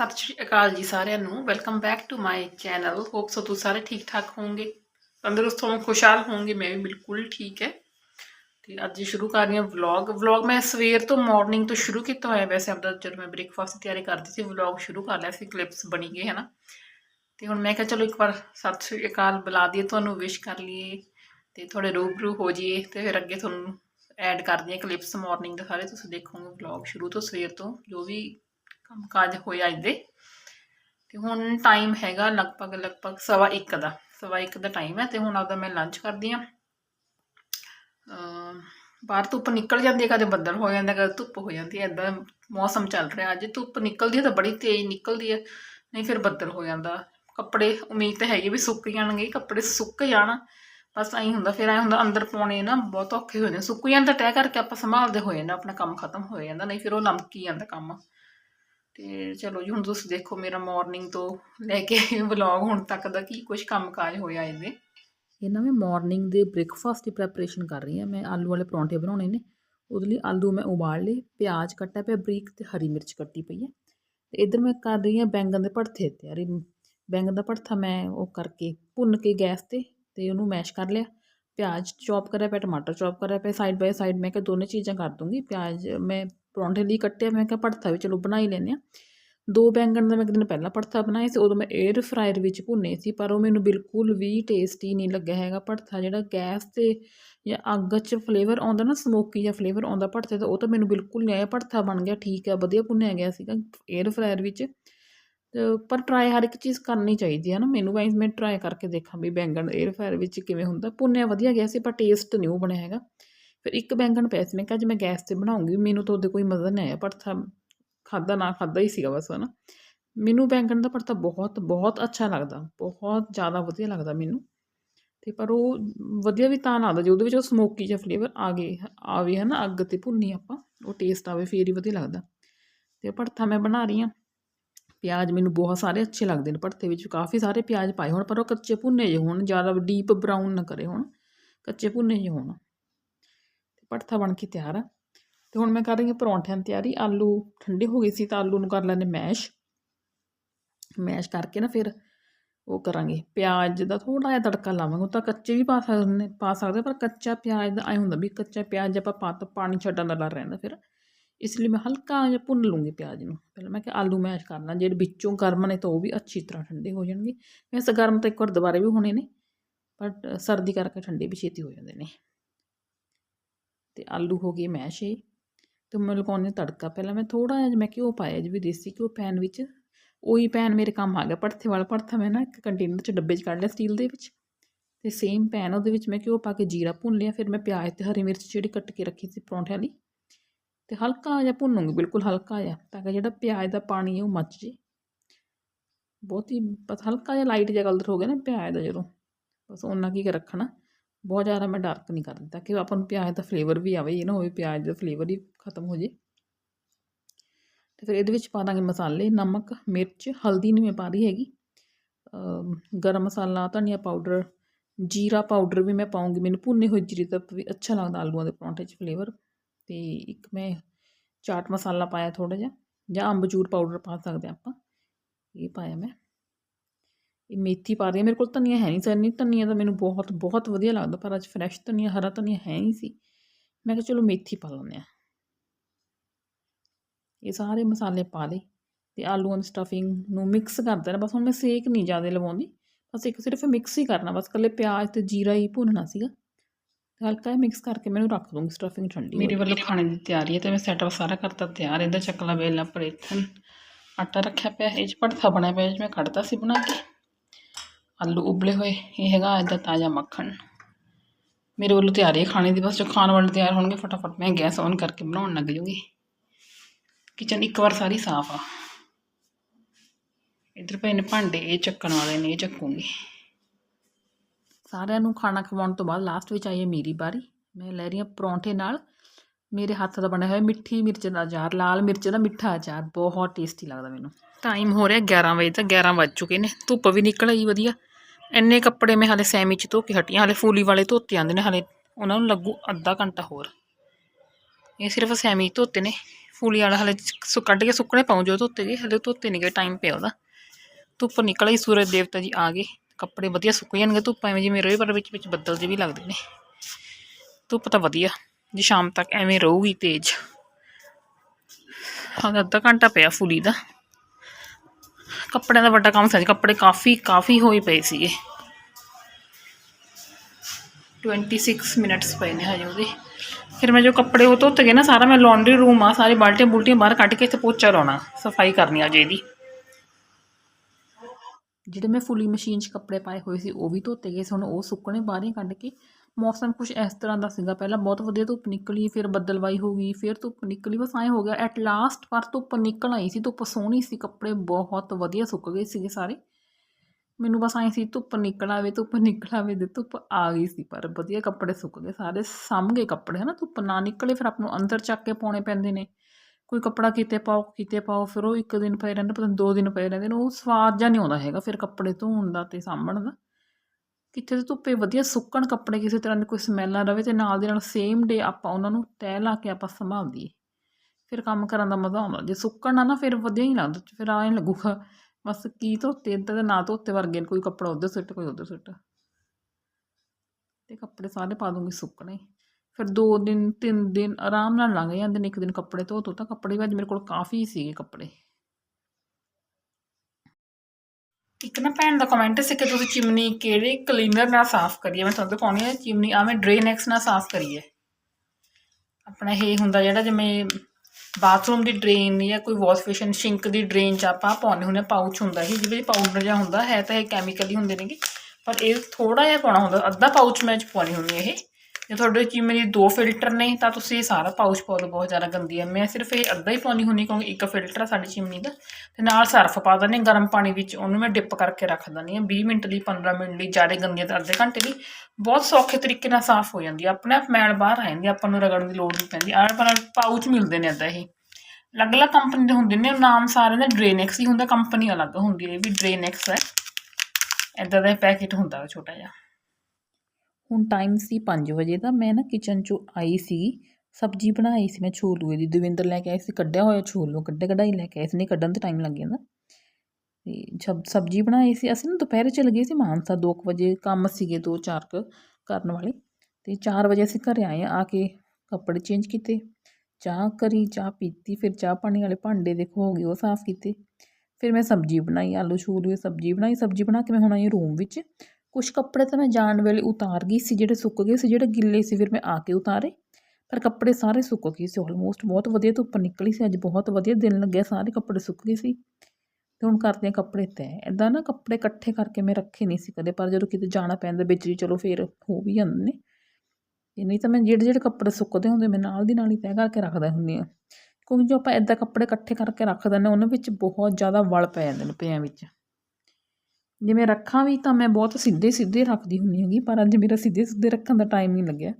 ਸਤਿ ਸ਼੍ਰੀ ਅਕਾਲ ਜੀ ਸਾਰਿਆਂ ਨੂੰ। Welcome back to my channel hope so ਤੁਸੀਂ ਸਾਰੇ ਠੀਕ ਠਾਕ ਹੋਵੋਗੇ। ਤੰਦਰੁਸਤ ਹੋਵੋਗੇ, ਖੁਸ਼ਹਾਲ ਹੋਵੋਗੇ। ਮੈਂ ਵੀ ਬਿਲਕੁਲ ਠੀਕ ਹੈ। ਤੇ ਅੱਜ ਸ਼ੁਰੂ ਕਰ ਰਹੀ ਹਾਂ ਵਲੌਗ ਵਲੌਗ ਮੈਂ ਸਵੇਰ ਤੋਂ ਮਾਰਨਿੰਗ ਤੋਂ ਸ਼ੁਰੂ ਕੀਤਾ ਹੋਇਆ। ਵੈਸੇ ਆਪਦਾ ਜਦੋਂ ਮੈਂ ਬ੍ਰੇਕਫਾਸਟ ਦੀ ਤਿਆਰੀ ਕਰਦੀ ਸੀ ਵਲੌਗ ਸ਼ੁਰੂ ਕਰ ਲਿਆ ਸੀ। ਕਲਿੱਪਸ ਬਣੀ ਗਏ, ਹਨਾ। ਤੇ ਹੁਣ ਮੈਂ ਕਿਹਾ, ਚਲੋ ਇੱਕ ਵਾਰ ਸਤਿ ਸ਼੍ਰੀ ਅਕਾਲ ਬੁਲਾ ਦਈਏ, ਤੁਹਾਨੂੰ ਵਿਸ਼ ਕਰ ਲਈਏ। ਤੇ ਥੋੜੇ ਰੂਬਰੂ ਹੋ ਜਾਈਏ ਤੇ ਫਿਰ ਅੱਗੇ ਤੁਹਾਨੂੰ ਐਡ ਕਰਦੀ ਹਾਂ ਕਲਿੱਪਸ ਮਾਰਨਿੰਗ ਦੇ ਸਾਰੇ। ਤੁਸੀਂ ਦੇਖੋਗੇ ਵਲੌਗ ਸ਼ੁਰੂ ਤੋਂ ਸਵੇਰ ਤੋਂ। ਜੋ ਵੀ ਕੰਮ ਕਾਜ ਹੋਇਆ ਅੱਜ ਤੇ ਹੁਣ ਟਾਈਮ ਹੈਗਾ ਲਗਭਗ ਲਗਭਗ ਸਵਾ ਇੱਕ ਦਾ। ਸਵਾ ਇੱਕ ਦਾ ਟਾਈਮ ਹੈ ਤੇ ਹੁਣ ਆਪਦਾ ਮੈਂ ਲੰਚ ਕਰਦੀ ਹਾਂ। ਅਮ ਬਾਹਰ ਧੁੱਪ ਨਿਕਲ ਜਾਂਦੀ ਹੈ, ਕਦੇ ਬੱਦਲ ਹੋ ਜਾਂਦਾ, ਕਦੇ ਧੁੱਪ ਹੋ ਜਾਂਦੀ ਹੈ। ਇਦਾਂ ਮੌਸਮ ਚੱਲ ਰਿਹਾ। ਅੱਜ ਧੁੱਪ ਨਿਕਲਦੀ ਹੈ ਤਾਂ ਬੜੀ ਤੇਜ਼ ਨਿਕਲਦੀ ਹੈ, ਨਹੀਂ ਫਿਰ ਬੱਦਲ ਹੋ ਜਾਂਦਾ। ਕੱਪੜੇ, ਉਮੀਦ ਤਾਂ ਹੈਗੀ ਵੀ ਸੁੱਕ ਜਾਣਗੇ, ਕੱਪੜੇ ਸੁੱਕ ਜਾਣ। ਬਸ ਐਂ ਹੁੰਦਾ, ਫਿਰ ਐਂ ਹੁੰਦਾ ਅੰਦਰ ਪਾਉਣੇ ਨਾ ਬਹੁਤ ਔਖੇ ਹੋ ਜਾਂਦੇ। ਸੁੱਕ ਜਾਣ ਤਾਂ ਤੈਅ ਕਰਕੇ ਆਪਾਂ ਸੰਭਾਲਦੇ ਹੋ ਜਾਂਦਾ ਆਪਣਾ ਕੰਮ ਖਤਮ ਹੋ ਜਾਂਦਾ, ਨਹੀਂ ਫਿਰ ਉਹ ਲਮਕੀ ਜਾਂਦਾ ਕੰਮ। ਤੇ ਚਲੋ ਜੀ, ਹੁਣ ਤੁਸੀਂ ਦੇਖੋ ਮੇਰਾ ਮਾਰਨਿੰਗ ਤੋਂ ਲੈ ਕੇ ਵਲੌਗ ਹੁਣ ਤੱਕ ਦਾ ਕੀ ਕੁਝ ਕੰਮਕਾਜ ਹੋਇਆ ਇਹਦੇ। ਇਹਨਾਂ ਮੈਂ ਮਾਰਨਿੰਗ ਦੇ ਬ੍ਰੇਕਫਾਸਟ ਦੀ ਪ੍ਰੈਪਰੇਸ਼ਨ ਕਰ ਰਹੀ ਹਾਂ। ਮੈਂ ਆਲੂ ਵਾਲੇ ਪਰੌਂਠੇ ਬਣਾਉਣੇ ਨੇ, ਉਹਦੇ ਲਈ ਆਲੂ ਮੈਂ ਉਬਾਲ ਲਏ, ਪਿਆਜ਼ ਕੱਟਿਆ ਪਿਆ ਬਰੀਕ ਤੇ ਹਰੀ ਮਿਰਚ ਕੱਟੀ ਪਈ ਹੈ। ਤੇ ਇੱਧਰ ਮੈਂ ਕਰ ਰਹੀ ਹਾਂ ਬੈਂਗਣ ਦੇ ਭੜਥੇ ਤਿਆਰੀ। ਬੈਂਗਣ ਦਾ ਭੜਥਾ ਮੈਂ ਉਹ ਕਰਕੇ ਭੁੰਨ ਕੇ ਗੈਸ ਤੇ ਤੇ ਉਹਨੂੰ ਮੈਸ਼ ਕਰ ਲਿਆ। ਪਿਆਜ਼ ਚੌਪ ਕਰਿਆ ਪਿਆ, ਟਮਾਟਰ ਚੌਪ ਕਰਿਆ ਪਿਆ ਸਾਈਡ ਬਾਈ ਸਾਈਡ ਮੈਂ ਕਿਹਾ ਦੋਨੇ ਚੀਜ਼ਾਂ ਕਰ ਦੂੰਗੀ। ਪਿਆਜ਼ ਮੈਂ ਪਰੌਂਠੇ ਲਈ ਕੱਟਿਆ ਮੈਂ ਕਿਹਾ ਭੜਥਾ ਵੀ ਚਲੋ ਬਣਾਈ ਹੀ ਲੈਨੇ ਆ। ਦੋ ਬੈਂਗਣ ਦਾ ਮੈਂ ਇੱਕ ਦਿਨ ਪਹਿਲਾਂ ਭੜਥਾ ਬਣਾਇਆ ਸੀ, ਉਦੋਂ ਮੈਂ 에ਅਰ ਫਰਾਇਰ ਵਿੱਚ ਭੁੰਨੇ ਸੀ, ਪਰ ਉਹ ਮੈਨੂੰ ਬਿਲਕੁਲ ਵੀ ਟੇਸਟੀ ਨਹੀਂ ਲੱਗਿਆ ਹੈਗਾ ਭੜਥਾ, ਜਿਹੜਾ ਗੈਸ ਤੇ ਜਾਂ ਅੱਗ 'ਚ ਫਲੇਵਰ ਆਉਂਦਾ ਨਾ ਸਮੋਕੀ ਜਾਂ ਫਲੇਵਰ ਆਉਂਦਾ ਭੜਥੇ ਦਾ, ਉਹ ਤਾਂ ਮੈਨੂੰ ਬਿਲਕੁਲ ਨਹੀਂ ਆਇਆ, ਭੜਥਾ ਬਣ ਗਿਆ, ਠੀਕ ਹੈ ਵਧੀਆ ਭੁੰਨਿਆ ਗਿਆ ਸੀਗਾ 에ਅਰ ਫਰਾਇਰ ਵਿੱਚ ਪਰ ਟਰਾਈ ਹਰ ਇੱਕ ਚੀਜ਼ ਕਰਨੀ ਚਾਹੀਦੀ ਹੈ ਨਾ, ਮੈਨੂੰ ਵਾਈਸ ਮੈਂ ਟਰਾਈ ਕਰਕੇ ਦੇਖਾਂ ਵੀ ਬੈਂਗਣ 에ਅਰ ਫਰਾਇਰ ਵਿੱਚ ਕਿਵੇਂ ਹੁੰਦਾ, ਭੁੰਨਿਆ ਵਧੀਆ ਗਿਆ ਸੀ, ਪਰ ਟੇਸਟ ਨਹੀਂ ਉਹ ਬਣਿਆ ਹੈਗਾ। ਫਿਰ ਇੱਕ ਬੈਂਗਣ ਪਿਆ ਸੀ, ਮੈਂ ਕਿਹਾ ਅੱਜ ਮੈਂ ਗੈਸ ਤੇ ਬਣਾਉਂਗੀ, ਮੈਨੂੰ ਤਾਂ ਉਹਦੇ ਕੋਈ ਮਜ਼ਾ ਨਹੀਂ ਆਇਆ ਭਰਥਾ ਖਾਦਾ ਨਾ ਖਾਦਾ ਹੀ ਸੀਗਾ ਬਸ ਹਨਾ। ਮੈਨੂੰ ਬੈਂਗਣ ਦਾ ਭਰਤਾ ਬਹੁਤ ਬਹੁਤ ਅੱਛਾ ਲੱਗਦਾ, ਬਹੁਤ ਜ਼ਿਆਦਾ ਵਧੀਆ ਲੱਗਦਾ ਮੈਨੂੰ। ਤੇ ਪਰ ਉਹ ਵਧੀਆ ਵੀ ਤਾਂ ਲੱਗਦਾ, ਜੇ ਉਹਦੇ ਵਿੱਚ ਉਹ ਸਮੋਕੀ ਜਿਹਾ ਫਲੇਵਰ ਆ ਗਏ, ਆਵੇ ਹਨਾ, ਅੱਗ ਤੇ ਭੁੰਨੀ ਆਪਾਂ, ਉਹ ਟੇਸਟ ਆਵੇ, ਫੇਰ ਹੀ ਵਧੀਆ ਲੱਗਦਾ। ਤੇ ਭਰਥਾ ਮੈਂ ਬਣਾ ਰਹੀ ਹਾਂ। ਪਿਆਜ਼ ਮੈਨੂੰ ਬਹੁਤ ਸਾਰੇ ਅੱਛੇ ਲੱਗਦੇ ਨੇ ਭਰਥੇ ਵਿੱਚ ਕਾਫੀ ਸਾਰੇ ਪਿਆਜ਼ ਪਾਏ ਹੋਣ, ਪਰ ਉਹ ਕੱਚੇ ਭੁੰਨੇ ਜਿਹੇ ਹੋਣ, ਜ਼ਿਆਦਾ ਡੀਪ ਬਰਾਊਨ ਨਾ ਕਰੇ ਹੋਣ, ਕੱਚੇ ਭੁੰਨੇ ਜਿਹੇ ਹੋਣ। ਤੇ ਬਣ ਕੇ ਤਿਆਰ ਆ। ਤੇ ਹੁਣ ਮੈਂ ਕਰ ਰਹੀ ਹਾਂ ਪਰੌਂਠਿਆਂ ਦੀ ਤਿਆਰੀ। ਆਲੂ ਠੰਡੇ ਹੋ ਗਏ ਸੀ ਤਾਂ ਆਲੂ ਨੂੰ ਕਰ ਲੈਂਦੇ ਮੈਸ਼। ਮੈਸ਼ ਕਰਕੇ ਨਾ ਫਿਰ ਉਹ ਕਰਾਂਗੇ। ਪਿਆਜ਼ ਦਾ ਥੋੜਾ ਜਿਹਾ ਤੜਕਾ ਲਾਵਾਂਗੇ, ਉਹ ਤਾਂ ਕੱਚੇ ਵੀ ਪਾ ਸਕਦੇ ਨੇ ਪਾ ਸਕਦੇ, ਪਰ ਕੱਚਾ ਪਿਆਜ਼ ਦਾ ਐ ਹੁੰਦਾ ਵੀ ਕੱਚਾ ਪਿਆਜ਼ ਆਪਾਂ ਪਾ ਤਾਂ, ਪਾਣੀ ਛੱਡਣ ਦਾ ਡਰ ਰਹਿੰਦਾ ਫਿਰ। ਇਸ ਲਈ ਮੈਂ ਹਲਕਾ ਜਿਹਾ ਭੁੰਨ ਲੂੰਗੀ ਪਿਆਜ਼ ਨੂੰ। ਪਹਿਲਾਂ ਮੈਂ ਕਿ ਆਲੂ ਮੈਸ਼ ਕਰਨਾ ਜਿਹੜੇ ਵਿੱਚੋਂ ਗਰਮ ਨੇ ਤਾਂ ਉਹ ਵੀ ਅੱਛੀ ਤਰ੍ਹਾਂ ਠੰਡੇ ਹੋ ਜਾਣਗੇ। ਵੈਸੇ ਗਰਮ ਤਾਂ ਇੱਕ ਵਾਰ ਦੁਬਾਰੇ ਵੀ ਹੋਣੇ ਨੇ, ਬਟ ਸਰਦੀ ਕਰਕੇ ਠੰਡੇ ਵੀ ਛੇਤੀ ਹੋ ਜਾਂਦੇ ਨੇ। ਤੇ ਆਲੂ ਹੋ ਗਏ ਮੈਸ਼ ਇਹ। ਤੇ ਮੈਂ ਲਗਾਉਂਦੀ ਤੜਕਾ। ਪਹਿਲਾਂ ਮੈਂ ਥੋੜਾ ਜਿਹਾ ਮੈਂ ਘਿਓ ਪਾਇਆ ਜਿਵੇਂ ਦੇਸੀ ਘਿਓ ਪੈਨ ਵਿੱਚ। ਉਹੀ ਪੈਨ ਮੇਰੇ ਕੰਮ ਆ ਗਿਆ। ਭੜਥੇ ਵਾਲਾ ਭੜਥਾ ਮੈਂ ਨਾ ਇੱਕ ਕੰਟੇਨਰ 'ਚ ਡੱਬੇ 'ਚ ਕੱਢ ਲਿਆ ਸਟੀਲ ਦੇ ਵਿੱਚ। ਤੇ ਸੇਮ ਪੈਨ ਉਹਦੇ ਵਿੱਚ ਮੈਂ ਘਿਓ ਪਾ ਕੇ ਜੀਰਾ ਭੁੰਨ ਲਿਆ। ਫਿਰ ਮੈਂ ਪਿਆਜ਼ ਤੇ ਹਰੀ ਮਿਰਚ ਜਿਹੜੀ ਕੱਟ ਕੇ ਰੱਖੀ ਸੀ ਪਰੌਂਠਿਆਂ ਲਈ ਤੇ ਹਲਕਾ ਜਿਹਾ ਭੁੰਨੂੰਗੀ, ਬਿਲਕੁਲ ਹਲਕਾ ਜਿਹਾ, ਤਾਂ ਕਿ ਜਿਹੜਾ ਪਿਆਜ਼ ਦਾ ਪਾਣੀ ਹੈ ਉਹ ਮੱਚ ਜੇ। ਬਹੁਤ ਹੀ ਬਸ ਹਲਕਾ ਜਿਹਾ ਲਾਈਟ ਜਿਹਾ ਕਲਰ ਹੋ ਗਿਆ ਨਾ ਪਿਆਜ਼ ਦਾ ਜਦੋਂ। ਬਸ ਉਹਨਾਂ ਕੀ ਰੱਖਣਾ। ਬਹੁਤ ਜ਼ਿਆਦਾ ਮੈਂ ਡਾਰਕ ਨਹੀਂ ਕਰ ਦਿੱਤਾ, ਕਿ ਆਪਾਂ ਨੂੰ ਪਿਆਜ਼ ਦਾ ਫਲੇਵਰ ਵੀ ਆਵੇ ਇਹ ਨਾ ਹੋਵੇ ਪਿਆਜ਼ ਦਾ ਫਲੇਵਰ ਹੀ ਖਤਮ ਹੋ ਜੇ। ਤੇ ਫਿਰ ਇਹਦੇ ਵਿੱਚ ਪਾ ਦਾਂਗੇ ਮਸਾਲੇ, ਨਮਕ, ਮਿਰਚ, ਹਲਦੀ ਨਹੀਂ ਮੈਂ ਪਾ ਰਹੀ ਹੈਗੀ। ਗਰਮ ਮਸਾਲਾ, ਧਨੀਆ ਪਾਊਡਰ ਜੀਰਾ ਪਾਊਡਰ ਵੀ ਮੈਂ ਪਾਉਂਗੀ ਮੈਨੂੰ ਭੁੰਨੇ ਹੋਏ ਜੀਰੇ ਦਾ ਵੀ ਅੱਛਾ ਲੱਗਦਾ ਆਲੂਆਂ ਦੇ ਪਰੌਂਠੇ 'ਚ ਫਲੇਵਰ ਤੇ ਇੱਕ ਮੈਂ ਚਾਟ ਮਸਾਲਾ ਪਾਇਆ ਥੋੜਾ ਜਿਹਾ, ਜਾਂ ਅੰਬਚੂਰ ਪਾਊਡਰ ਪਾ ਸਕਦੇ ਆਪਾਂ। ਇਹ ਪਾਇਆ ਮੈਂ। ਇਹ ਮੇਥੀ ਪਾ ਰਹੀ ਮੇਰੇ ਕੋਲ ਧਨੀਆ ਹੈ ਨਹੀਂ ਸਰ। ਧਨੀਆ ਤਾਂ ਮੈਨੂੰ ਬਹੁਤ ਬਹੁਤ ਵਧੀਆ ਲੱਗਦਾ ਪਰ ਅੱਜ ਫਰੈਸ਼ ਧਨੀਆ ਹਰਾ ਧਨੀਆ ਹੈ ਨਹੀਂ ਸੀ। ਮੈਂ ਕਿਹਾ ਚਲੋ ਮੇਥੀ ਪਾ ਲੈਂਦੇ ਆ ਇਹ ਸਾਰੇ ਮਸਾਲੇ ਪਾ ਲਏ ਤੇ ਆਲੂਆਂ ਦੀ ਸਟਫਿੰਗ ਨੂੰ ਮਿਕਸ ਕਰ ਦੇਣਾ ਬਸ ਹੁਣ ਮੈਂ ਸੇਕ ਨਹੀਂ ਜ਼ਿਆਦਾ ਲਵਾਉਂਦੀ। ਬਸ ਇੱਕ ਸਿਰਫ ਮਿਕਸ ਹੀ ਕਰਨਾ। ਬਸ ਕੱਲੇ ਪਿਆਜ਼ ਤੇ ਜੀਰਾ ਹੀ ਭੁੰਨਣਾ ਸੀਗਾ। ਹਲਕਾ ਜਿਹਾ ਮਿਕਸ ਕਰਕੇ ਮੈਨੂੰ ਰੱਖ ਦੂੰਗੀ ਸਟਫਿੰਗ ਠੰਡੀ ਮੇਰੇ ਵੱਲੋਂ ਖਾਣੇ ਦੀ ਤਿਆਰੀ ਹੈ ਤੇ ਮੈਂ ਸੈਟਅਪ ਸਾਰਾ ਕਰਤਾ ਤਿਆਰ। ਇਹਦਾ ਚੱਕਲਾ ਵੇਲਣਾ ਪਰੇਥਨ। ਆਟਾ ਰੱਖਿਆ ਪਿਆ ਇਹ 'ਚ ਭੜਥਾ ਬਣਿਆ ਪਿਆ ਜਿਵੇਂ ਕੱਢਤਾ ਸੀ ਬਣਾ ਕੇ। ਆਲੂ ਉਬਲੇ ਹੋਏ, ਇਹ ਹੈਗਾ ਇਹਦਾ ਤਾਜ਼ਾ ਮੱਖਣ। ਮੇਰੇ ਵੱਲੋਂ ਤਿਆਰੀ ਹੈ ਖਾਣੇ ਦੀ, ਬਸ ਜੋ ਖਾਣ ਵਾਲੇ ਤਿਆਰ ਹੋਣਗੇ, ਫਟਾਫਟ ਮੈਂ ਗੈਸ ਔਨ ਕਰਕੇ ਬਣਾਉਣ ਲੱਗ ਜੂਗੀ। ਕਿਚਨ ਇੱਕ ਵਾਰ ਸਾਰੀ ਸਾਫ਼ ਆ। ਇੱਧਰ ਪਏ ਨੇ ਭਾਂਡੇ, ਇਹ ਚੱਕਣ ਵਾਲੇ ਨੇ, ਇਹ ਚੱਕੂਗੀ। ਸਾਰਿਆਂ ਨੂੰ ਖਾਣਾ ਖਵਾਉਣ ਤੋਂ ਬਾਅਦ ਲਾਸਟ ਵਿੱਚ ਆਈ ਹੈ ਮੇਰੀ ਬਾਰੀ। ਮੈਂ ਲੈ ਰਹੀ ਹਾਂ ਪਰੌਂਠੇ ਨਾਲ। ਮੇਰੇ ਹੱਥ ਦਾ ਬਣਿਆ ਹੋਇਆ ਮਿੱਠੀ ਮਿਰਚ ਦਾ ਅਚਾਰ, ਲਾਲ ਮਿਰਚ ਦਾ ਮਿੱਠਾ ਅਚਾਰ। ਬਹੁਤ ਟੇਸਟੀ ਲੱਗਦਾ ਮੈਨੂੰ। ਟਾਈਮ ਹੋ ਰਿਹਾ 11 ਵਜੇ ਤਾਂ 11 ਵੱਜ ਚੁੱਕੇ ਨੇ। ਧੁੱਪ ਵੀ ਨਿਕਲ ਆਈ, ਵਧੀਆ। ਇੰਨੇ ਕੱਪੜੇ ਮੈਂ ਹਾਲੇ ਸੈਮੀ ਚ ਧੋ ਕੇ ਹਟੀਆਂ ਹਾਲੇ ਫੂਲੀ ਵਾਲੇ ਧੋਤੇ ਆਂਦੇ ਨੇ, ਹਾਲੇ ਉਹਨਾਂ ਨੂੰ ਲੱਗੂ ਅੱਧਾ ਘੰਟਾ ਹੋਰ। ਇਹ ਸਿਰਫ ਸੈਮੀ ਧੋਤੇ ਨੇ। ਫੂਲੀ ਵਾਲਾ ਹਲੇ ਸੁ ਕੱਢ ਕੇ ਸੁੱਕਣੇ ਪਾਉਂ, ਜੋ ਧੋਤੇ ਗਏ, ਹਲੇ ਧੋਤੇ ਨਹੀਂ ਗਏ ਟਾਈਮ ਪਿਆ ਉਹਦਾ। ਧੁੱਪ ਨਿਕਲ ਆਈ, ਸੂਰਜ ਦੇਵਤਾ ਜੀ ਆ ਗਏ। ਕੱਪੜੇ ਵਧੀਆ ਸੁੱਕ ਜਾਣਗੇ, ਧੁੱਪ ਐਵੇਂ ਜਿਵੇਂ ਰਹੇ ਪਰ ਵਿੱਚ ਵਿੱਚ ਬੱਦਲ ਜਿਹੇ ਵੀ ਲੱਗਦੇ ਨੇ। ਧੁੱਪ ਤਾਂ ਵਧੀਆ, ਜੀ ਸ਼ਾਮ ਤੱਕ ਐਵੇਂ ਰਹੂਗੀ ਤੇਜ਼। ਹਾਂ ਅੱਧਾ ਘੰਟਾ ਪਿਆ ਫੂਲੀ ਦਾ। ਕੱਪੜਿਆਂ ਦਾ ਵੱਡਾ ਕੰਮ ਸੀ ਕੱਪੜੇ ਕਾਫੀ ਕਾਫੀ ਹੋਏ ਪਏ ਸੀਗੇ। 26 ਮਿੰਟਸ ਪਏ ਨੇ ਹਜੇ ਉਹਦੇ। ਫਿਰ ਮੈਂ ਜੋ ਕੱਪੜੇ ਉਹ ਧੋਤੇ ਗਏ ਨਾ, ਸਾਰਾ ਮੈਂ ਲਾਂਡਰੀ ਰੂਮ ਆ, ਸਾਰੇ ਬਾਲਟੀਆਂ ਬੁਲਟੀਆਂ ਬਾਹਰ ਕੱਢ ਕੇ ਇੱਥੇ ਪੋਚਾ ਲਾਉਣਾ, ਸਫ਼ਾਈ ਕਰਨੀ ਅੱਜ ਦੀ ਜਿਹੜੇ ਮੈਂ ਫੁੱਲੀ ਮਸ਼ੀਨ 'ਚ ਕੱਪੜੇ ਪਾਏ ਹੋਏ ਸੀ, ਉਹ ਵੀ ਧੋਤੇ ਗਏ ਸੀ, ਹੁਣ ਉਹ ਸੁੱਕਣੇ ਬਾਹਰ ਹੀ ਕੱਢ ਕੇ ਮੌਸਮ ਕੁਝ ਇਸ ਤਰ੍ਹਾਂ ਦਾ ਸੀਗਾ। ਪਹਿਲਾਂ ਬਹੁਤ ਵਧੀਆ ਧੁੱਪ ਨਿਕਲੀ, ਫਿਰ ਬੱਦਲਵਾਈ ਹੋ ਗਈ, ਫਿਰ ਧੁੱਪ ਨਿਕਲੀ, ਬਸ ਐਂ ਹੋ ਗਿਆ ਐਟ ਲਾਸਟ ਪਰ ਧੁੱਪ ਨਿਕਲ ਆਈ ਸੀ, ਧੁੱਪ ਸੋਹਣੀ ਸੀ, ਕੱਪੜੇ ਬਹੁਤ ਵਧੀਆ ਸੁੱਕ ਗਏ ਸੀਗੇ ਸਾਰੇ। ਮੈਨੂੰ ਬਸ ਐਂ ਸੀ, ਧੁੱਪ ਨਿਕਲ ਆਵੇ, ਧੁੱਪ ਨਿਕਲ ਆਵੇ ਤੇ ਧੁੱਪ ਆ ਗਈ ਸੀ, ਪਰ ਵਧੀਆ ਕੱਪੜੇ ਸੁੱਕ ਗਏ, ਸਾਰੇ ਸਾਂਭ ਗਏ ਕੱਪੜੇ, ਹਨਾ। ਧੁੱਪ ਨਾ ਨਿਕਲੇ ਫਿਰ ਆਪ ਨੂੰ ਅੰਦਰ ਚੱਕ ਕੇ ਪਾਉਣੇ ਪੈਂਦੇ ਨੇ। ਕੋਈ ਕੱਪੜਾ ਕਿਤੇ ਪਾਓ ਕਿਤੇ ਪਾਓ, ਫਿਰ ਉਹ ਇੱਕ ਦਿਨ ਪਏ ਰਹਿੰਦੇ, ਪਤਾ ਦੋ ਦਿਨ ਪਏ ਰਹਿੰਦੇ ਨੇ, ਉਹ ਸਵਾਦ ਜਿਹਾ ਨਹੀਂ ਆਉਂਦਾ ਹੈਗਾ ਫਿਰ ਕੱਪੜੇ ਧੋਣ ਦਾ ਤੇ ਸਾਂਭਣ ਦਾ। ਕਿੱਥੇ ਤੇ ਧੁੱਪੇ ਵਧੀਆ ਸੁੱਕਣ ਕੱਪੜੇ ਕਿਸੇ ਤਰ੍ਹਾਂ ਦੀ ਕੋਈ ਸਮੈਲ ਨਾ ਰਵੇ ਤੇ ਨਾਲ ਦੇ ਨਾਲ ਸੇਮ ਡੇ ਆਪਾਂ ਉਹਨਾਂ ਨੂੰ ਤਹਿ ਲਾ ਕੇ ਆਪਾਂ ਸੰਭਾਲ ਦਈਏ। ਫਿਰ ਕੰਮ ਕਰਨ ਦਾ ਮਜ਼ਾ ਆਉਂਦਾ ਜੇ ਸੁੱਕਣ ਨਾ ਨਾ ਫਿਰ ਵਧੀਆ ਹੀ ਲੱਗਦਾ ਫਿਰ ਆਏ ਲੱਗੂਗਾ। ਬਸ ਕੀ ਧੋਤੇ ਇੱਦਾਂ ਦੇ ਨਾ ਧੋਤੇ ਵਰਗੇ ਨੇ, ਕੋਈ ਕੱਪੜਾ ਉੱਧਰ ਸੁੱਟ ਕੋਈ ਉੱਧਰ ਸੁੱਟ। ਤੇ ਕੱਪੜੇ ਸਾਰੇ ਪਾ ਦੂੰਗੀ ਸੁੱਕਣੇ। ਫਿਰ ਦੋ ਦਿਨ ਤਿੰਨ ਦਿਨ ਆਰਾਮ ਨਾਲ ਲੰਘ ਜਾਂਦੇ ਨੇ ਇੱਕ ਦਿਨ ਕੱਪੜੇ ਧੋ ਧੋ ਤਾਂ ਕੱਪੜੇ ਵੀ ਅੱਜ ਮੇਰੇ ਕੋਲ ਕਾਫੀ ਸੀਗੇ ਕੱਪੜੇ। ਇੱਕ ਨਾ ਭੈਣ ਦਾ ਕਮੈਂਟ ਸੀ ਕਿ ਤੁਸੀਂ ਚਿਮਨੀ ਕਿਹੜੇ ਕਲੀਨਰ ਨਾਲ ਸਾਫ਼ ਕਰੀਏ? ਮੈਂ ਤੁਹਾਨੂੰ ਦਿਖਾਉਣੀ ਹੈ ਚਿਮਨੀ ਆਵੇਂ ਡਰੇਨ ਐਕਸ ਨਾਲ ਸਾਫ਼ ਕਰੀਏ। ਆਪਣਾ ਇਹ ਹੁੰਦਾ ਜਿਹੜਾ ਜਿਵੇਂ ਬਾਥਰੂਮ ਦੀ ਡਰੇਨ ਜਾਂ ਕੋਈ ਵਾਸ਼ ਬੇਸਿਨ ਸਿੰਕ ਦੀ ਡਰੇਨ ਚ ਆਪਾਂ ਪਾਉਂਦੇ ਹੁੰਦੇ ਪਾਊਚ ਹੁੰਦਾ ਇਹ ਜਿਹਦੇ ਵਿੱਚ ਪਾਊਡਰ ਜਿਹਾ ਹੁੰਦਾ, ਹੈ ਤਾਂ ਇਹ ਕੈਮੀਕਲ ਹੀ ਹੁੰਦੇ ਨੇਗੇ। ਪਰ ਇਹ ਥੋੜਾ ਜਿਹਾ ਪਾਉਣਾ ਹੁੰਦਾ, ਅੱਧਾ ਪਾਊਚ ਮੈਂ ਚ ਪਾਉਣੀ ਹੁੰਦੀ ਹੈ ਇਹ। ਜੇ ਤੁਹਾਡੇ ਚਿਮਨੀ ਦੋ ਫਿਲਟਰ ਨੇ, ਤਾਂ ਤੁਸੀਂ ਇਹ ਸਾਰਾ ਪਾਊਚ ਪਾ ਦਿਓ, ਬਹੁਤ ਜ਼ਿਆਦਾ ਗੰਦੀ ਹੈ ਮੈਂ ਸਿਰਫ ਇਹ ਅੱਧਾ ਹੀ ਪਾਉਣੀ ਹੁੰਦੀ, ਕਿਉਂਕਿ ਇੱਕ ਫਿਲਟਰ ਆ ਸਾਡੀ ਚਿਮਨੀ ਦਾ, ਤੇ ਨਾਲ ਸਰਫ ਪਾ ਦਿੰਦੇ ਹਾਂ, ਗਰਮ ਪਾਣੀ ਵਿੱਚ, ਉਹਨੂੰ ਮੈਂ ਡਿਪ ਕਰਕੇ ਰੱਖ ਦਿੰਦੀ ਹਾਂ। 20 ਮਿੰਟ ਲਈ 15 ਮਿੰਟ ਲਈ, ਜ਼ਿਆਦਾ ਗੰਦੀਆਂ ਤਾਂ ਅੱਧੇ ਘੰਟੇ ਲਈ। ਬਹੁਤ ਸੌਖੇ ਤਰੀਕੇ ਨਾਲ ਸਾਫ਼ ਹੋ ਜਾਂਦੀ ਹੈ ਆਪਣੇ ਆਪ ਮੈਲ ਬਾਹਰ ਆ ਜਾਂਦੀ ਆਪਾਂ ਨੂੰ ਰਗੜਨ ਦੀ ਲੋੜ ਨਹੀਂ ਪੈਂਦੀ। ਆਹ ਪਰ ਪਾਊਚ ਮਿਲਦੇ ਨੇ ਅੱਧਾ ਇਹ। ਅਲੱਗ-ਅਲੱਗ ਕੰਪਨੀ ਦੇ ਹੁੰਦੇ ਨੇ ਨਾਮ ਸਾਰਿਆਂ ਦਾ ਡਰੇਨੈਕਸ ਹੀ ਹੁੰਦਾ ਕੰਪਨੀ ਅਲੱਗ ਹੁੰਦੀ ਹੈ ਇਹ ਵੀ ਡਰੇਨੈਕਸ ਹੈ ਇਦਾਂ ਦਾ ਪੈਕੇਟ ਹੁੰਦਾ ਛੋਟਾ ਜਿਹਾ। ਹੁਣ ਟਾਈਮ ਸੀ 5 ਵਜੇ ਦਾ, ਮੈਂ ਨਾ ਕਿਚਨ 'ਚੋਂ ਆਈ ਸੀ, ਸਬਜ਼ੀ ਬਣਾਈ ਸੀ ਮੈਂ ਛੋਲੂਏ ਦੀ, ਦਵਿੰਦਰ ਲੈ ਕੇ ਆਏ ਸੀ, ਕੱਢਿਆ ਹੋਇਆ ਛੋਲੂ ਕੱਢੇ ਕਢਾਈ ਲੈ ਕੇ ਆਏ ਸੀ, ਨਹੀਂ ਕੱਢਣ ਤੇ ਟਾਈਮ ਲੱਗ ਜਾਂਦਾ ਤੇ ਜਦ ਸਬਜ਼ੀ ਬਣਾਈ ਸੀ, ਅਸੀਂ ਨਾ ਦੁਪਹਿਰੇ ਚਲੇ ਗਏ ਸੀ ਮਾਨਸਾ 2 ਵਜੇ, ਕੰਮ ਸੀਗੇ ਦੋ ਚਾਰ ਕੁ ਕਰਨ ਵਾਲੇ, ਤੇ 4 ਵਜੇ ਅਸੀਂ ਘਰੇ ਆਏ ਆ ਕੇ ਕੱਪੜੇ ਚੇਂਜ ਕੀਤੇ, ਚਾਹ ਕਰੀ, ਚਾਹ ਪੀਤੀ, ਫਿਰ ਚਾਹ ਪਾਣੀ ਵਾਲੇ ਭਾਂਡੇ ਦੇਖੋ ਹੋ ਗਏ, ਉਹ ਸਾਫ਼ ਕੀਤੇ, ਫਿਰ ਮੈਂ ਸਬਜ਼ੀ ਬਣਾਈ, ਆਲੂ ਛੋਲੂਏ ਸਬਜ਼ੀ ਬਣਾਈ, ਸਬਜ਼ੀ ਬਣਾ ਕੇ ਮੈਂ ਹੁਣ ਆਈ ਰੂਮ ਵਿੱਚ ਕੁਝ ਕੱਪੜੇ ਤਾਂ ਮੈਂ ਜਾਣ ਵੇਲੇ ਉਤਾਰ ਗਈ ਸੀ, ਜਿਹੜੇ ਸੁੱਕ ਗਏ ਸੀ, ਜਿਹੜੇ ਗਿੱਲੇ ਸੀ, ਫਿਰ ਮੈਂ ਆ ਕੇ ਉਤਾਰੇ। ਪਰ ਕੱਪੜੇ ਸਾਰੇ ਸੁੱਕ ਗਏ ਸੀ ਆਲਮੋਸਟ ਬਹੁਤ ਵਧੀਆ ਧੁੱਪ ਨਿਕਲੀ ਸੀ, ਅੱਜ ਬਹੁਤ ਵਧੀਆ ਦਿਨ ਲੱਗਿਆ, ਸਾਰੇ ਕੱਪੜੇ ਸੁੱਕ ਗਏ ਸੀ। ਤੇ ਹੁਣ ਕਰਦੇ ਆ ਕੱਪੜੇ ਤੈਅ। ਇਦਾਂ ਨਾ ਕੱਪੜੇ ਇਕੱਠੇ ਕਰਕੇ ਮੈਂ ਰੱਖੇ ਨਹੀਂ ਸੀ ਕਦੇ, ਪਰ ਜਦੋਂ ਕਿਤੇ ਜਾਣਾ ਪੈਂਦਾ ਵਿੱਚ ਜੀ ਚਲੋ ਫਿਰ ਹੋ ਵੀ ਜਾਂਦੇ ਨੇ। ਇਹ ਨਹੀਂ ਤਾਂ ਮੈਂ ਜਿਹੜੇ ਜਿਹੜੇ ਕੱਪੜੇ ਸੁੱਕਦੇ ਹੁੰਦੇ, ਮੈਂ ਨਾਲ ਦੀ ਨਾਲ ਹੀ ਤੈਅ ਕਰਕੇ ਰੱਖਦਾ ਹੁੰਦੀ ਆ ਕਿਉਂਕਿ ਜੋ ਆਪਾਂ ਇਦਾਂ ਕੱਪੜੇ ਇਕੱਠੇ ਕਰਕੇ ਰੱਖ ਦਿੰਦੇ ਉਹਨਾਂ ਵਿੱਚ ਬਹੁਤ ਜ਼ਿਆਦਾ ਵਲ ਪੈ ਜਾਂਦੇ ਨੇ ਪਿਆਂ ਵਿੱਚ। ਜੇ ਮੈਂ ਰੱਖਾਂ ਵੀ ਤਾਂ ਮੈਂ ਬਹੁਤ ਸਿੱਧੇ ਸਿੱਧੇ ਰੱਖਦੀ ਹੁੰਦੀ ਹੈਗੀ, ਪਰ ਅੱਜ ਮੇਰਾ ਸਿੱਧੇ ਸਿੱਧੇ ਰੱਖਣ ਦਾ ਟਾਈਮ ਨਹੀਂ ਲੱਗਿਆ।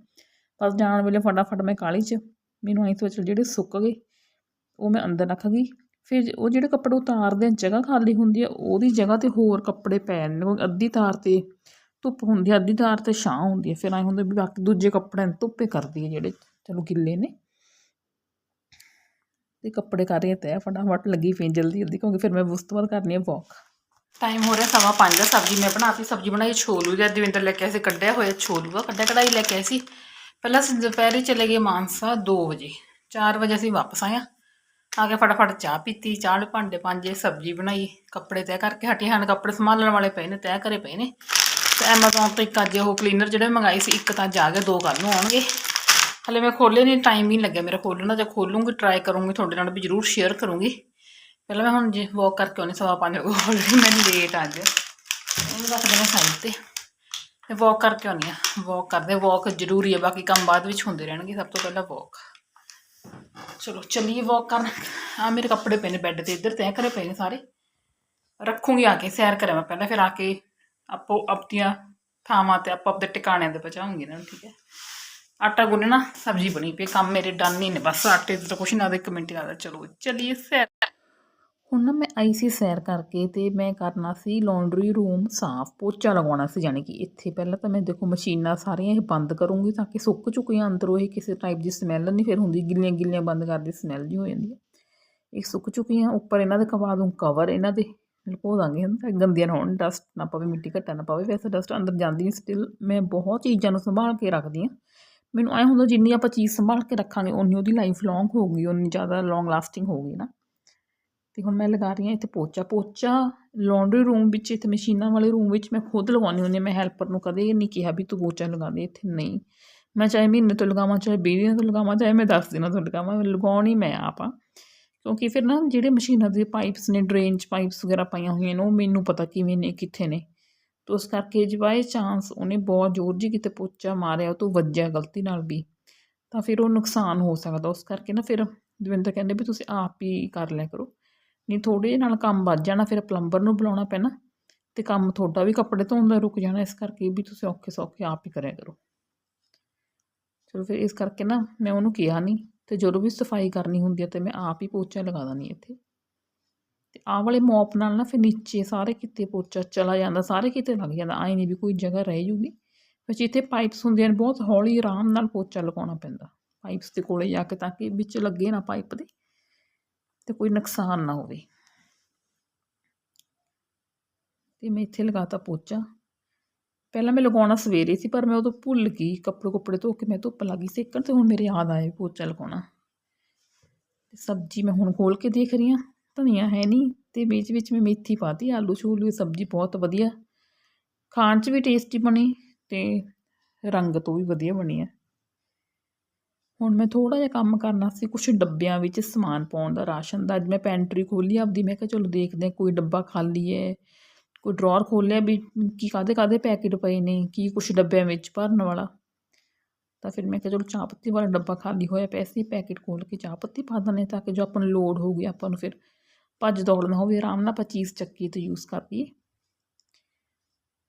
ਬਸ ਜਾਣ ਵੇਲੇ ਫਟਾਫਟ ਮੈਂ ਕਾਹਲੀ 'ਚ, ਮੈਨੂੰ ਐਂ ਸੋਚ ਜਿਹੜੇ ਸੁੱਕ ਗਏ, ਉਹ ਮੈਂ ਅੰਦਰ ਰੱਖ ਗਈ। ਫਿਰ ਉਹ ਜਿਹੜੇ ਕੱਪੜੇ ਉਤਾਰਦੇ ਆ ਜਗ੍ਹਾ ਖਾਲੀ ਹੁੰਦੀ ਆ, ਉਹਦੀ ਜਗ੍ਹਾ ਤੇ ਹੋਰ ਕੱਪੜੇ ਪੈ ਜਾਂਦੇ ਅੱਧੀ ਤਾਰ ਤੇ ਧੁੱਪ ਹੁੰਦੀ ਆ, ਅੱਧੀ ਤਾਰ ਤੇ ਛਾਂ ਹੁੰਦੀ ਆ। ਫਿਰ ਐਂ ਹੁੰਦਾ ਵੀ ਬਾਕੀ ਦੂਜੇ ਕੱਪੜਿਆਂ ਨੂੰ ਧੁੱਪੇ ਕਰਦੀ ਹੈ ਜਿਹੜੇ ਚਲੋ ਗਿੱਲੇ ਨੇ। ਤੇ ਕੱਪੜੇ ਕਰ ਰਹੀ ਤੈਅ ਫਟਾਫਟ ਲੱਗੀ ਪਈ ਜਲਦੀ ਜਲਦੀ ਕਿਉਂਕਿ ਫਿਰ ਮੈਂ ਉਸ ਤੋਂ ਬਾਅਦ ਕਰਨੀ ਹੈ ਵਾਕ ਟਾਈਮ ਹੋ ਰਿਹਾ ਸਵਾ ਪੰਜ ਦਾ ਸਬਜ਼ੀ ਮੈਂ ਬਣਾਤੀ ਸਬਜ਼ੀ ਬਣਾਈ ਛੋਲੂ ਜਾਂ ਦਵਿੰਦਰ ਲੈ ਕੇ ਆਏ ਸੀ, ਕੱਢਿਆ ਹੋਇਆ ਛੋਲੂ ਆ ਕੱਢਿਆ ਕਢਾਈ ਲੈ ਕੇ ਆਏ ਸੀ। ਪਹਿਲਾਂ ਅਸੀਂ ਦੁਪਹਿਰੇ ਚਲੇ ਗਏ ਮਾਨਸਾ 2 ਵਜੇ 4 ਵਜੇ ਅਸੀਂ ਵਾਪਸ ਆਇਆ ਆ। ਕੇ ਫਟਾਫਟ ਚਾਹ ਪੀਤੀ, ਚਾਹ ਦੇ ਭਾਂਡੇ ਪਾਂਜੇ ਸਬਜ਼ੀ ਬਣਾਈ, ਕੱਪੜੇ ਤੈਅ ਕਰਕੇ ਹਟੇ ਹਨ ਕੱਪੜੇ ਸੰਭਾਲਣ ਵਾਲੇ ਪਏ ਨੇ ਤੈਅ ਕਰੇ ਪਏ ਨੇ। ਤੇ ਐਮਾਜ਼ੋਨ ਤੋਂ ਇੱਕ ਅੱਜ ਉਹ ਕਲੀਨਰ ਜਿਹੜੇ ਮੰਗਾਏ ਸੀ, ਇੱਕ ਤਾਂ ਜਾ ਕੇ ਦੋ ਕੱਲ੍ਹ ਨੂੰ ਆਉਣਗੇ। ਹਲੇ ਮੈਂ ਖੋਲੇ ਨਹੀਂ ਟਾਈਮ ਵੀ ਨਹੀਂ ਲੱਗਿਆ ਮੇਰਾ ਖੋਲ੍ਹਣ ਜਾਂ ਖੋਲੂੰਗੀ ਟਰਾਈ ਕਰੂੰਗੀ, ਤੁਹਾਡੇ ਨਾਲ ਵੀ ਜ਼ਰੂਰ ਸ਼ੇਅਰ ਕਰੂੰਗੀ। ਪਹਿਲਾਂ ਮੈਂ ਹੁਣ ਜੇ ਵਾਕ ਕਰਕੇ ਆਉਣੀ ਸਵਾ ਪੰਜ ਆਲਰੇਡੀ ਮੈਂ ਲੇਟ ਅੱਜ। ਇਹਨੂੰ ਰੱਖ ਦੇਣਾ ਸਾਈਡ ਤੇ। ਤੇ ਵਾਕ ਕਰਕੇ ਆਉਣੀ ਆ ਵਾਕ ਕਰਦੇ ਵਾਕ ਜ਼ਰੂਰੀ ਹੈ ਬਾਕੀ ਕੰਮ ਬਾਅਦ ਵਿੱਚ ਹੁੰਦੇ ਰਹਿਣਗੇ, ਸਭ ਤੋਂ ਪਹਿਲਾਂ ਵਾਕ ਚਲੋ, ਚੱਲੀਏ ਵਾਕ ਕਰਨ। ਆ ਮੇਰੇ ਕੱਪੜੇ ਪਏ ਨੇ ਬੈੱਡ ਤੇ, ਇੱਧਰ ਤੈਅ ਕਰੇ ਪਏ ਨੇ ਸਾਰੇ। ਰੱਖੂੰਗੀ ਆ ਕੇ, ਸੈਰ ਕਰਾਂ ਮੈਂ ਪਹਿਲਾਂ, ਫਿਰ ਆ ਕੇ ਆਪੋ ਆਪਣੀਆਂ ਥਾਵਾਂ ਤੇ ਆਪੋ ਆਪਦੇ ਟਿਕਾਣਿਆਂ ਤੇ ਪਹੁੰਚਾਉਂਗੀ ਇਹਨਾਂ ਨੂੰ, ਠੀਕ ਹੈ। ਆਟਾ ਗੁੰਨਣਾ, ਸਬਜ਼ੀ ਬਣੀ ਪਈ ਕੰਮ ਮੇਰੇ ਡਨ ਹੀ ਨੇ, ਬਸ ਆਟੇ ਦਾ ਕੁਛ ਨਾ ਦਾ ਇੱਕ ਮਿੰਟ ਲੱਗਦਾ। ਚਲੋ, ਚੱਲੀਏ ਸੈਰ। ਹੁਣ ਨਾ ਮੈਂ ਆਈ ਸੀ ਸੈਰ ਕਰਕੇ ਤੇ ਮੈਂ ਕਰਨਾ ਸੀ ਲੌਂਡਰੀ ਰੂਮ ਸਾਫ਼, ਪੋਚਾ ਲਗਾਉਣਾ ਸੀ ਯਾਨੀ ਕਿ ਇੱਥੇ ਪਹਿਲਾਂ ਤਾਂ ਮੈਂ ਦੇਖੋ ਮਸ਼ੀਨਾਂ ਸਾਰੀਆਂ ਇਹ ਬੰਦ ਕਰੂੰਗੀ ਤਾਂ ਕਿ ਸੁੱਕ ਚੁੱਕੀਆਂ ਅੰਦਰੋਂ ਇਹ ਕਿਸੇ ਟਾਈਪ ਦੀ ਸਮੈਲ ਨਹੀਂ ਫਿਰ ਹੁੰਦੀ, ਗਿੱਲੀਆਂ ਗਿੱਲੀਆਂ ਬੰਦ ਕਰਦੀ ਸਮੈਲ ਜੀ ਹੋ ਜਾਂਦੀ ਹੈ। ਇਹ ਸੁੱਕ ਚੁੱਕੀਆਂ ਉੱਪਰ ਇਹਨਾਂ ਦੇ ਕਵਾ ਦੂੰ ਕਵਰ ਇਹਨਾਂ ਦੇ ਲਪੋ ਦਾਂਗੇ ਹਨ ਤਾਂ ਗੰਦੀਆਂ ਨਾ ਹੋਣ ਡਸਟ ਨਾ ਪਵੇ, ਮਿੱਟੀ ਘੱਟਾ ਨਾ ਪਵੇ, ਵੈਸੇ ਡਸਟ ਅੰਦਰ ਜਾਂਦੀ ਨਹੀਂ ਸਟਿਲ ਮੈਂ ਬਹੁਤ ਚੀਜ਼ਾਂ ਨੂੰ ਸੰਭਾਲ ਕੇ ਰੱਖਦੀ ਹਾਂ। ਮੈਨੂੰ ਐ ਹੁੰਦਾ ਜਿੰਨੀ ਆਪਾਂ ਚੀਜ਼ ਸੰਭਾਲ ਕੇ ਰੱਖਾਂਗੇ ਉਨੀ ਉਹਦੀ ਲਾਈਫ ਲੌਂਗ ਹੋਊਗੀ ਉਨੀ ਜ਼ਿਆਦਾ ਲੌਂਗ ਲਾਸਟਿੰਗ ਹੋਊਗੀ ਨਾ। ਤੇ ਹੁਣ ਮੈਂ ਲਗਾ ਰਹੀ ਹਾਂ ਇੱਥੇ ਪੋਚਾ ਪੋਚਾ ਲਾਂਡਰੀ ਰੂਮ ਵਿੱਚ, ਇੱਥੇ ਮਸ਼ੀਨਾਂ ਵਾਲੇ ਰੂਮ ਵਿੱਚ ਮੈਂ ਖੁਦ ਲਗਾਉਂਦੀ ਹੁੰਦੀ ਹਾਂ, ਮੈਂ ਹੈਲਪਰ ਨੂੰ ਕਦੇ ਇਹ ਨਹੀਂ ਕਿਹਾ ਵੀ ਤੂੰ ਪੋਚਾ ਲਗਾ ਦੇ ਇੱਥੇ ਨਹੀਂ। ਮੈਂ ਚਾਹੇ ਮਹੀਨੇ ਤੋਂ ਲਗਾਵਾਂ, ਚਾਹੇ 20 ਦਿਨਾਂ ਤੋਂ ਲਗਾਵਾਂ, ਚਾਹੇ ਮੈਂ 10 ਦਿਨਾਂ ਤੋਂ ਲਗਾਵਾਂ, ਲਗਾਉਣੀ ਮੈਂ ਆਪ ਆ ਕਿਉਂਕਿ ਫਿਰ ਨਾ ਜਿਹੜੇ ਮਸ਼ੀਨਾਂ ਦੇ ਪਾਈਪਸ ਨੇ ਡਰੇਨ 'ਚ ਪਾਈਪਸ ਵਗੈਰਾ ਪਾਈਆਂ ਹੋਈਆਂ ਨੇ, ਉਹ ਮੈਨੂੰ ਪਤਾ ਕਿਵੇਂ ਨੇ, ਕਿੱਥੇ ਨੇ। ਤੋ ਉਸ ਕਰਕੇ ਜੇ ਬਾਏ ਚਾਂਸ ਉਹਨੇ ਬਹੁਤ ਜ਼ੋਰ ਜੀ ਕਿਤੇ ਪੋਚਾ ਮਾਰਿਆ, ਉਹ ਤੋਂ ਵੱਜਿਆ ਗਲਤੀ ਨਾਲ ਵੀ, ਤਾਂ ਫਿਰ ਉਹ ਨੁਕਸਾਨ ਹੋ ਸਕਦਾ। ਉਸ ਕਰਕੇ ਨਾ ਫਿਰ ਦਵਿੰਦਰ ਕਹਿੰਦੇ ਵੀ ਤੁਸੀਂ ਆਪ ਹੀ ਕਰ ਲਿਆ ਕਰੋ। ਨਹੀਂ, ਥੋੜ੍ਹੇ ਜਿਹੇ ਨਾਲ ਕੰਮ ਵੱਧ ਜਾਣਾ, ਫਿਰ ਪਲੰਬਰ ਨੂੰ ਬੁਲਾਉਣਾ ਪੈਣਾ ਤੇ ਕੰਮ ਤੁਹਾਡਾ ਵੀ ਕੱਪੜੇ ਧੋਣ ਦਾ ਰੁਕ ਜਾਣਾ, ਇਸ ਕਰਕੇ ਵੀ ਤੁਸੀਂ ਔਖੇ ਸੌਖੇ ਆਪ ਹੀ ਕਰਿਆ ਕਰੋ। ਚਲੋ ਫਿਰ ਇਸ ਕਰਕੇ ਨਾ ਮੈਂ ਉਹਨੂੰ ਕਿਹਾ ਨਹੀਂ ਤੇ ਜਦੋਂ ਵੀ ਸਫ਼ਾਈ ਕਰਨੀ ਹੁੰਦੀ ਹੈ ਤੇ ਮੈਂ ਆਪ ਹੀ ਪੋਚਾ ਲਗਾ ਦਿੰਦੀ ਇੱਥੇ। ਤੇ ਆਹ ਵਾਲੇ ਮੋਪ ਨਾਲ ਨਾ ਫਿਰ ਨੀਚੇ ਸਾਰੇ ਕਿਤੇ ਪੋਚਾ ਚਲਾ ਜਾਂਦਾ, ਸਾਰੇ ਕਿਤੇ ਲੱਗ ਜਾਂਦਾ, ਆਏ ਨਹੀਂ ਵੀ ਕੋਈ ਜਗ੍ਹਾ ਰਹਿ ਜੂਗੀ। ਫਿਰ ਜਿੱਥੇ ਪਾਈਪਸ ਹੁੰਦੀਆਂ ਨੇ, ਬਹੁਤ ਹੌਲੀ ਆਰਾਮ ਨਾਲ ਪੋਚਾ ਲਗਾਉਣਾ ਪੈਂਦਾ, ਪਾਈਪਸ ਦੇ ਕੋਲੇ ਜਾ ਕੇ ਤਾਂ ਕਿ ਵਿੱਚ ਲੱਗੇ ਨਾ ਪਾਈਪ ਦੇ। ਤੇ ਕੋਈ ਨੁਕਸਾਨ ਨਾ ਹੋਵੇ। ਤੇ ਮੈਂ ਇੱਥੇ ਲਗਾਤਾ ਪੋਚਾ। ਪਹਿਲਾਂ ਮੈਂ ਲਗਾਉਣਾ ਸਵੇਰੇ ਸੀ, ਪਰ ਮੈਂ ਉਦੋਂ ਭੁੱਲ ਗਈ ਕੱਪੜੇ ਕੁੱਪੜੇ ਧੋ ਕੇ, ਮੈਂ ਧੁੱਪ ਲੱਗੀ ਸੇਕਣ ਤੇ ਹੁਣ ਮੇਰੇ ਯਾਦ ਆਇਆ ਪੋਚਾ ਲਗਾਉਣਾ। ਤੇ ਸਬਜ਼ੀ ਮੈਂ ਹੁਣ ਖੋਲ ਕੇ ਦੇਖ ਰਹੀ ਹਾਂ, ਧਨੀਆ ਹੈ ਨਹੀਂ ਤੇ ਵਿੱਚ ਵਿੱਚ ਮੈਂ ਮੇਥੀ ਪਾਤੀ, ਆਲੂ ਛੋਲੂ ਦੀ ਸਬਜ਼ੀ ਬਹੁਤ ਵਧੀਆ। ਖਾਣ 'ਚ ਵੀ ਟੇਸਟੀ ਬਣੀ ਤੇ ਰੰਗ ਤੋਂ ਵੀ ਵਧੀਆ ਬਣੀ ਹੈ ਹੁਣ ਮੈਂ ਥੋੜਾ ਜਿਹਾ ਕੰਮ ਕਰਨਾ ਸੀ ਕੁਝ ਡੱਬਿਆਂ ਵਿੱਚ ਸਮਾਨ ਪਾਉਣ ਦਾ ਰਾਸ਼ਨ ਦਾ। ਅੱਜ ਮੈਂ ਪੈਂਟਰੀ ਖੋਲੀ ਆਪਦੀ ਮੈਂ ਕਿਹਾ ਚਲੋ ਦੇਖਦੇ ਹਾਂ, ਕੋਈ ਡੱਬਾ ਖਾਲੀ ਹੈ ਕੋਈ ਡਰਾਅਰ ਖੋਲ੍ਹਿਆ ਵੀ ਕੀ ਕਾਹਦੇ ਕਾਹਦੇ ਪੈਕੇਟ ਪਏ ਨੇ, ਕੀ ਕੁਛ ਡੱਬਿਆਂ ਵਿੱਚ ਭਰਨ ਵਾਲਾ। ਤਾਂ ਫਿਰ ਮੈਂ ਕਿਹਾ ਚਲੋ ਚਾਹ ਪੱਤੀ ਵਾਲਾ ਡੱਬਾ ਖਾਲੀ ਹੋਇਆ ਪੈਸੇ ਪੈਕੇਟ ਖੋਲ੍ਹ ਕੇ ਚਾਹ ਪੱਤੀ ਪਾ ਦਿੰਦੇ ਤਾਂ ਕਿ ਜੋ ਆਪਾਂ ਨੂੰ ਲੋੜ ਹੋਊਗੀ ਆਪਾਂ ਨੂੰ ਫਿਰ ਭੱਜ ਦੌੜ ਨਾ ਹੋਵੇ, ਆਰਾਮ ਨਾਲ ਆਪਾਂ ਚੀਜ਼ ਚੱਕੀ ਤੇ ਯੂਜ਼ ਕਰ ਲਈਏ।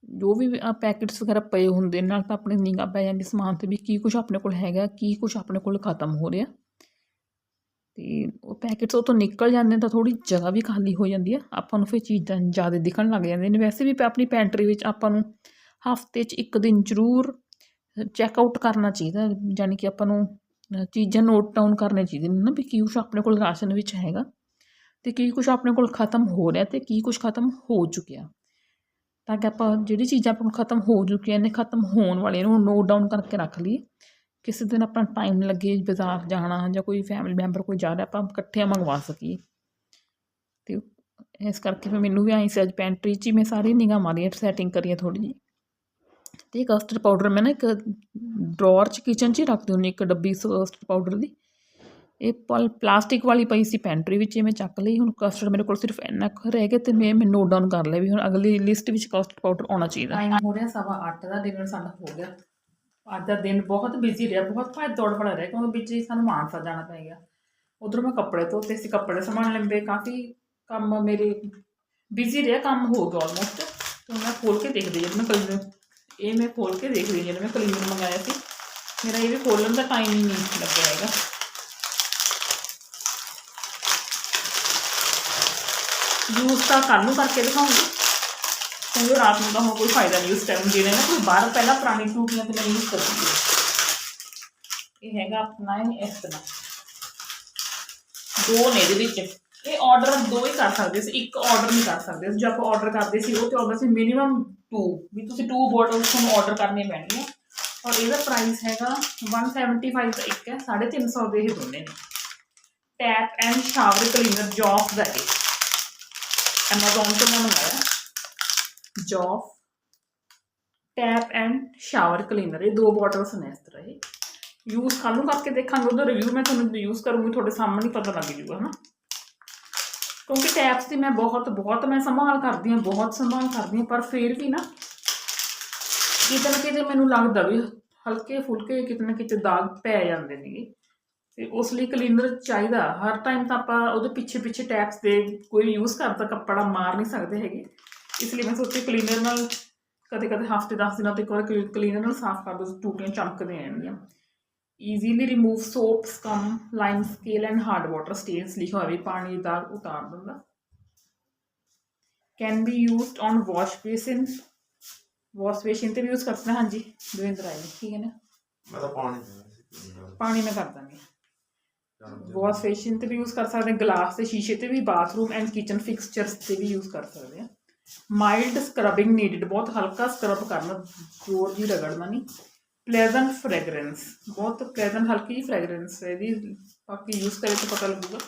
ਜੋ ਵੀ ਪੈਕੇਟਸ ਵਗੈਰਾ ਪਏ ਹੁੰਦੇ ਨਾਲ ਤਾਂ ਆਪਣੇ ਨਿਗਾਹ ਪੈ ਜਾਂਦੀ ਸਮਾਨ ਤੇ ਵੀ ਕੀ ਕੁਛ ਆਪਣੇ ਕੋਲ ਹੈਗਾ, ਕੀ ਕੁਛ ਆਪਣੇ ਕੋਲ ਖਤਮ ਹੋ ਰਿਹਾ। ਤੇ ਉਹ ਪੈਕੇਟਸ ਉਹ ਤੋਂ ਨਿਕਲ ਜਾਂਦੇ ਤਾਂ ਥੋੜੀ ਜਗ੍ਹਾ ਵੀ ਖਾਲੀ ਹੋ ਜਾਂਦੀ ਆ। ਆਪਾਂ ਨੂੰ ਫਿਰ ਚੀਜ਼ਾਂ ਜ਼ਿਆਦਾ ਦਿਖਣ ਲੱਗ ਜਾਂਦੀਆਂ ਨੇ। ਵੈਸੇ ਵੀ ਆਪਣੀ ਪੈਂਟਰੀ ਵਿੱਚ ਆਪਾਂ ਨੂੰ ਹਫ਼ਤੇ 'ਚ ਇੱਕ ਦਿਨ ਜ਼ਰੂਰ ਚੈੱਕ ਆਊਟ ਕਰਨਾ ਚਾਹੀਦਾ ਯਾਨੀ ਕਿ ਆਪਾਂ ਨੂੰ ਚੀਜ਼ਾਂ ਨੋਟ ਡਾਊਨ ਕਰਨੇ ਚਾਹੀਦੇ ਨੇ ਨਾ ਵੀ ਕੀ ਕੁਛ ਆਪਣੇ ਕੋਲ ਰਾਸ਼ਨ ਵਿੱਚ ਹੈਗਾ ਤੇ ਕੀ ਕੁਛ ਆਪਣੇ ਕੋਲ ਖਤਮ ਹੋ ਰਿਹਾ ਤੇ ਕੀ ਕੁਛ ਖਤਮ ਹੋ ਚੁੱਕਿਆ। ਤਾਂ ਕਿ ਆਪਾਂ ਜਿਹੜੀ ਚੀਜ਼ਾਂ ਆਪਾਂ ਨੂੰ ਖਤਮ ਹੋ ਚੁੱਕੀਆਂ ਨੇ, ਖਤਮ ਹੋਣ ਵਾਲੀਆਂ ਨੂੰ ਨੋਟ ਡਾਊਨ ਕਰਕੇ ਰੱਖ ਲਈਏ। ਕਿਸੇ ਦਿਨ ਆਪਣਾ ਟਾਈਮ ਲੱਗੇ ਬਾਜ਼ਾਰ ਜਾਣਾ ਜਾਂ ਕੋਈ ਫੈਮਿਲੀ ਮੈਂਬਰ ਕੋਈ ਜਾ ਰਿਹਾ, ਆਪਾਂ ਇਕੱਠਿਆਂ ਮੰਗਵਾ ਸਕੀਏ। ਤੇ ਇਸ ਕਰਕੇ ਫਿਰ ਮੈਨੂੰ ਵੀ ਆਈ ਸੀ ਅੱਜ ਪੈਂਟਰੀ 'ਚ ਹੀ ਮੈਂ ਸਾਰੀ ਨਿਗਾਹ ਮਾਰੀ ਸੈਟਿੰਗ ਕਰੀ ਥੋੜੀ ਜਿਹੀ। ਤੇ ਕਸਟਰਡ ਪਾਊਡਰ ਮੈਂ ਨਾ ਇੱਕ ਡਰਾਅਰ 'ਚ ਕਿਚਨ 'ਚ ਹੀ ਰੱਖਦੀ ਹੁੰਦੀ ਇੱਕ ਡੱਬੀ ਕਸਟਰਡ ਪਾਊਡਰ ਦੀ। ਇਹ ਪਲ ਪਲਾਸਟਿਕ ਵਾਲੀ ਪਈ ਸੀ ਪੈਂਟਰੀ ਵਿੱਚ, ਇਹ ਮੈਂ ਚੱਕ ਲਈ, ਹੁਣ ਕਸਟਰਡ ਮੇਰੇ ਕੋਲ ਸਿਰਫ ਇੰਨਾ ਕੁ ਰਹਿ ਗਿਆ ਤੇ ਮੈਂ ਮੈਂ ਨੋਟ ਡਾਊਨ ਕਰ ਲਿਆ ਵੀ ਹੁਣ ਅਗਲੀ ਲਿਸਟ ਵਿੱਚ ਕਸਟਰਡ ਪਾਊਡਰ ਆਉਣਾ ਚਾਹੀਦਾ। ਟਾਈਮ ਹੋ ਰਿਹਾ ਸਵਾ 8 ਦਾ ਡਿਨਰ ਸਾਡਾ ਹੋ ਗਿਆ। ਅੱਜ ਦਾ ਦਿਨ ਬਹੁਤ ਬਿਜ਼ੀ ਰਿਹਾ, ਬਹੁਤ ਭੱਜ ਦੌੜ ਵਾਲਾ ਰਿਹਾ, ਕਿਉਂਕਿ ਵਿੱਚ ਹੀ ਸਾਨੂੰ ਮਾਨਸਾ ਜਾਣਾ ਪੈ ਗਿਆ। ਉਧਰ ਮੈਂ ਕੱਪੜੇ ਧੋਤੇ ਸੀ, ਕੱਪੜੇ ਸੰਭਾਲ ਲੰਬੇ ਕਾਫੀ ਕੰਮ ਮੇਰੇ ਬਿਜ਼ੀ ਰਿਹਾ, ਕੰਮ ਹੋ ਗਿਆ ਆਲਮੋਸਟ ਤੇ ਮੈਂ ਖੋਲ ਕੇ ਦੇਖਦੀ ਜਦ ਮੈਂ ਕਲੀਨਰ ਇਹ ਮੈਂ ਖੋਲ ਕੇ ਦੇਖਦੀ ਜਦ ਮੈਂ ਕਲੀਨਰ ਮੰਗਾਇਆ ਸੀ। ਮੇਰਾ ਇਹ ਵੀ ਖੋਲਣ ਦਾ ਟਾਈਮ ਹੀ ਨਹੀਂ ਲੱਗਿਆ ਹੈਗਾ। ਯੂਜ਼ ਤਾਂ ਕੱਲ੍ਹ ਨੂੰ ਕਰਕੇ ਦਿਖਾਉਂਗੀ। ਕਿਉਂਕਿ ਰਾਤ ਨੂੰ ਤਾਂ ਹੁਣ ਕੋਈ ਫਾਇਦਾ ਨਹੀਂ ਉਸ ਟਾਈਮ ਜਿਹੜੇ ਨਾ ਕੋਈ ਬਾਹਰ ਪਹਿਲਾਂ ਪੁਰਾਣੀ ਟੂਟੀਆਂ ਤੇ ਮੈਂ ਯੂਜ਼ ਕਰਦੀ ਇਹ ਹੈਗਾ ਆਪਣਾ ਇਹ, ਇਸ ਤਰ੍ਹਾਂ। ਦੋ ਨੇ ਇਹਦੇ ਵਿੱਚ। ਇਹ ਆਰਡਰ ਦੋ ਹੀ ਕਰ ਸਕਦੇ ਸੀ। ਇੱਕ ਆਰਡਰ ਨਹੀਂ ਕਰ ਸਕਦੇ ਸੀ। ਜੋ ਆਪਾਂ ਆਰਡਰ ਕਰਦੇ ਸੀ, ਉਹ ਤੇ ਆਉਂਦਾ ਸੀ ਮਿਨੀਮਮ 2 ਵੀ ਤੁਸੀਂ 2 ਬੋਟਲਸ ਤੁਹਾਨੂੰ ਆਰਡਰ ਕਰਨੇ ਪੈਣਗੀਆਂ। ਔਰ ਇਹਦਾ ਪ੍ਰਾਈਸ ਹੈਗਾ 175 ਦਾ ਇੱਕ ਹੈ। 350 ਦੇ ਇਹ ਦੋਨੇ ਨੇ। ਟੈਪ ਐਂਡ ਸ਼ਾਵਰ ਕਲੀਨਰ ਜੌਫ ਦਾ ਇਹ Amazon ਤੋਂ ਮੈਂ ਮੰਗਾਇਆ ਜੌਫ ਟੈਪ ਐਂਡ ਸ਼ਾਵਰ ਕਲੀਨਰ ਇਹ ਦੋ ਬੋਟਲਸ ਨੇ ਇਸ ਤਰ੍ਹਾਂ ਇਹ। ਯੂਜ਼ ਕੱਲ੍ਹ ਕਰਕੇ ਦੇਖਾਂਗੇ, ਉਹਦਾ ਰਿਵਿਊ ਮੈਂ ਤੁਹਾਨੂੰ ਯੂਜ਼ ਕਰੂੰਗੀ, ਤੁਹਾਡੇ ਸਾਹਮਣੇ ਪਤਾ ਲੱਗ ਜੂਗਾ ਹਨਾ। ਕਿਉਂਕਿ ਟੈਪਸ ਦੀ ਮੈਂ ਬਹੁਤ ਬਹੁਤ ਮੈਂ ਸੰਭਾਲ ਕਰਦੀ ਹਾਂ, ਬਹੁਤ ਸੰਭਾਲ ਕਰਦੀ ਹਾਂ, ਪਰ ਫਿਰ ਵੀ ਨਾ ਕਿਤੇ ਨਾ ਕਿਤੇ ਮੈਨੂੰ ਲੱਗਦਾ ਵੀ ਹਲਕੇ ਫੁਲਕੇ ਕਿਤੇ ਨਾ ਕਿਤੇ ਦਾਗ ਪੈ ਜਾਂਦੇ ਨੇਗੇ। ਤੇ ਉਸ ਲਈ ਕਲੀਨਰ ਚਾਹੀਦਾ। ਹਰ ਟਾਈਮ ਤਾਂ ਆਪਾਂ ਉਹਦੇ ਪਿੱਛੇ ਪਿੱਛੇ ਟੈਪਸ ਦੇ ਕੋਈ ਯੂਜ਼ ਕਰਦਾ ਕੱਪੜਾ ਮਾਰ ਨਹੀਂ ਸਕਦੇ ਹੈਗੇ। ਇਸ ਲਈ ਮੈਂ ਸੋਚਿਆ ਕਲੀਨਰ ਨਾਲ ਕਦੇ ਕਦੇ ਹਫ਼ਤੇ 10 ਦਿਨਾਂ ਤੇ ਇੱਕ ਵਾਰ ਕਲੀਨਰ ਨਾਲ ਸਾਫ਼ ਕਰ ਦੋ ਟੂਟੀਆਂ ਚਮਕਦੇ ਰਹਿਣਗੀਆਂ। Easily remove soap scum lime scale and hard water stains ਲਿਖਿਆ ਹੋਇਆ ਵੀ ਪਾਣੀ ਦਾ ਉਤਾਰ ਦਿੰਦਾ। Can be used on wash basin wash basin ਤੇ ਵੀ ਯੂਜ਼ ਕਰ ਸਕਦੇ ਹਾਂ ਹਾਂਜੀ। ਦਵਿੰਦਰ ਨੇ, ਠੀਕ ਹੈ ਨਾ? ਮੈਂ ਤਾਂ ਪਾਣੀ। ਪੀਣਾ ਮੈਂ ਕਰ ਦਾਂਗੀ। ਵਾਸ਼ ਬੇਸਿਨ ਤੇ ਵੀ ਯੂਜ਼ ਕਰ ਸਕਦੇ ਹਾਂ। ਗਲਾਸ ਤੇ ਸ਼ੀਸ਼ੇ ਤੇ ਵੀ ਬਾਥਰੂਮ ਐਂਡ ਕਿਚਨ ਫਿਕਸਚਰਸ ਤੇ ਵੀ ਯੂਜ਼ ਕਰ ਸਕਦੇ ਹਾਂ। ਮਾਈਲਡ ਸਕਰਬਿੰਗ ਨੀਡਡ ਬਹੁਤ ਹਲਕਾ ਸਕਰਬ ਕਰਨਾ, ਜ਼ੋਰ ਜੀ ਰਗੜਨਾ ਨਹੀਂ। ਪਲੇਜ਼ੈਂਟ ਫ੍ਰੈਗਰੈਂਸ ਬਹੁਤ ਪਲੇਜ਼ੈਂਟ ਹਲਕੀ ਜੀ ਫ੍ਰੈਗਰੈਂਸ ਹੈ ਇਹਦੀ। ਬਾਕੀ ਯੂਜ਼ ਕਰੇ ਤਾਂ ਪਤਾ ਲੱਗੂਗਾ।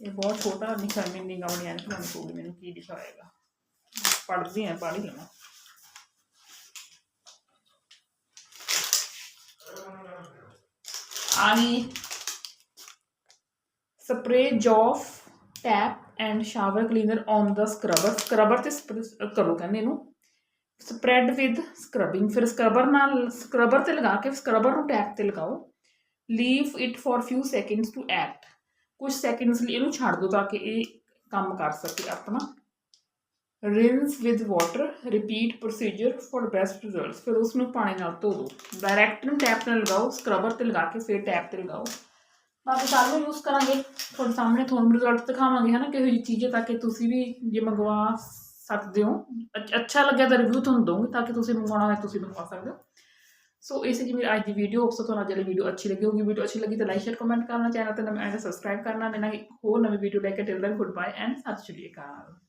ਇਹ ਬਹੁਤ ਛੋਟਾ ਨਿਕਾ ਮੈਂ ਨਿਗਾਹ ਨਹੀਂ ਆਣੀ ਤੁਹਾਨੂੰ ਕੋਲ ਮੈਨੂੰ ਕੀ ਲਿਖਿਆ ਹੋਏਗਾ ਪੜ੍ਹਦੀ ਹਾਂ, ਪੜ੍ਹ ਹੀ ਲਵਾਂ। ਆਣੀ spray, Geoff, tap and shower cleaner on the scrubber. Scrubber ਤੇ spray ਕਰੋ ਕਹਿੰਦੇ ਇਹਨੂੰ। Spread with scrubbing. ਫਿਰ ਸਕਰਬਰ ਨਾਲ, ਸਕਰਬਰ ਤੇ ਲਗਾ ਕੇ ਸਕਰਬਰ ਨੂੰ ਟੈਪ ਤੇ ਲਗਾਓ। Leave it for few seconds to act. ਕੁਝ ਸੈਕਿੰਡਸ ਲਈ ਇਹਨੂੰ ਛੱਡ ਦਿਓ ਤਾਂ ਕਿ ਇਹ ਕੰਮ ਕਰ ਸਕੇ ਆਪਣਾ। Rinse with water repeat procedure for best results ਫਿਰ ਉਸ ਨੂੰ ਪਾਣੀ ਨਾਲ ਧੋ ਦਿਓ ਡਾਇਰੈਕਟ ਨੂੰ ਟੈਪ ਤੇ ਲਗਾਓ ਸਕਰਬਰ ਤੇ ਲਗਾ ਕੇ ਫਿਰ ਟੈਪ ਤੇ ਲਗਾਓ ਬਾਕੀ ਕੱਲ੍ਹ ਨੂੰ ਯੂਜ਼ ਕਰਾਂਗੇ ਤੁਹਾਡੇ ਸਾਹਮਣੇ ਤੁਹਾਨੂੰ ਰਿਜ਼ਲਟ ਦਿਖਾਵਾਂਗੇ ਹੈ ਨਾ ਕਿਹੋ ਜਿਹੀ ਚੀਜ਼ ਹੈ ਤਾਂ ਕਿ ਤੁਸੀਂ ਵੀ ਜੇ ਮੰਗਵਾ ਸਕਦੇ ਹੋ ਅੱਛਾ ਲੱਗਿਆ ਤਾਂ ਰਿਵਿਊ ਤੁਹਾਨੂੰ ਦਊਂਗੀ ਤਾਂ ਕਿ ਤੁਸੀਂ ਮੰਗਵਾਉਣਾ ਹੋਵੇ ਤੁਸੀਂ ਮੰਗਵਾ ਸਕਦੇ ਹੋ ਸੋ ਇਸੇ ਜੀ ਮੇਰੀ ਅੱਜ ਦੀ ਵੀਡੀਓ ਹੋਪਸ ਤੁਹਾਨੂੰ ਅੱਜ ਵਾਲੀ ਵੀਡੀਓ ਅੱਛੀ ਲੱਗੀ ਹੋਗੀ ਵੀਡੀਓ ਅੱਛੀ ਲੱਗੀ ਤਾਂ ਲਾਈਕ ਸ਼ੇਅਰ ਕਮੈਂਟ ਕਰਨਾ ਚੈਨਲ ਤੇ ਨਵੇਂ ਆਏ ਸਬਸਕ੍ਰਾਈਬ ਕਰਨਾ ਮੈਂ ਨਾ ਹੋਰ ਨਵੀਂ ਵੀਡੀਓ ਲੈ ਕੇ till then good bye and Sat Sri Akal